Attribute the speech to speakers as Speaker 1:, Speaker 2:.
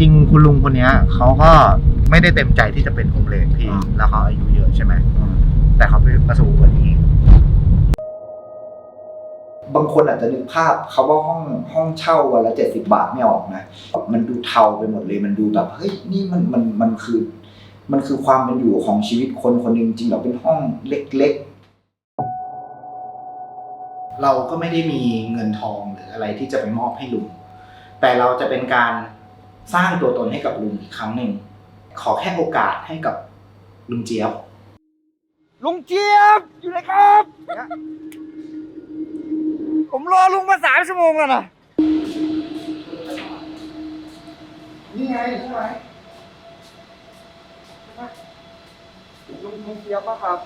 Speaker 1: ริงๆคุณลุงคนเนี้ยเขาก็ไม่ได้เต็มใจที่จะเป็นโฮมเลสพี่
Speaker 2: อ่า
Speaker 1: แล้วเขาอายุเยอะใช่ไหมแต่เขาไปประสบอุบัติเหตุ
Speaker 2: บางคนอาจจะนึกภาพเขาว่าห้องห้องเช่าวันละเจ็ดสิบาทไม่ออกนะ มันดูเทาไปหมดเลยมันดูแบบเฮ้ยนี่มันมันมันคือ มันคือความเป็นอยู่ของชีวิตคนคนหนึ่งจริงๆเราเป็นห้องเล็ก
Speaker 3: เราก็ไม่ได้มีเงินทองหรืออะไรที่จะไปมอบให้ลุงแต่เราจะเป็นการ สร้างตัวตนให้กับลุงอีกครั้งหนึ่ง ขอแค่โอกาสให้กับลุงเจี๊ยบ
Speaker 4: ลุงเจี๊ยบอยู่ไหนครับ ผมรอลุงมาสามชั่วโมงแล้วนะ
Speaker 2: นี่ไงใช่ไหม
Speaker 4: ลุงลุงเจี๊ยบป่ะครับ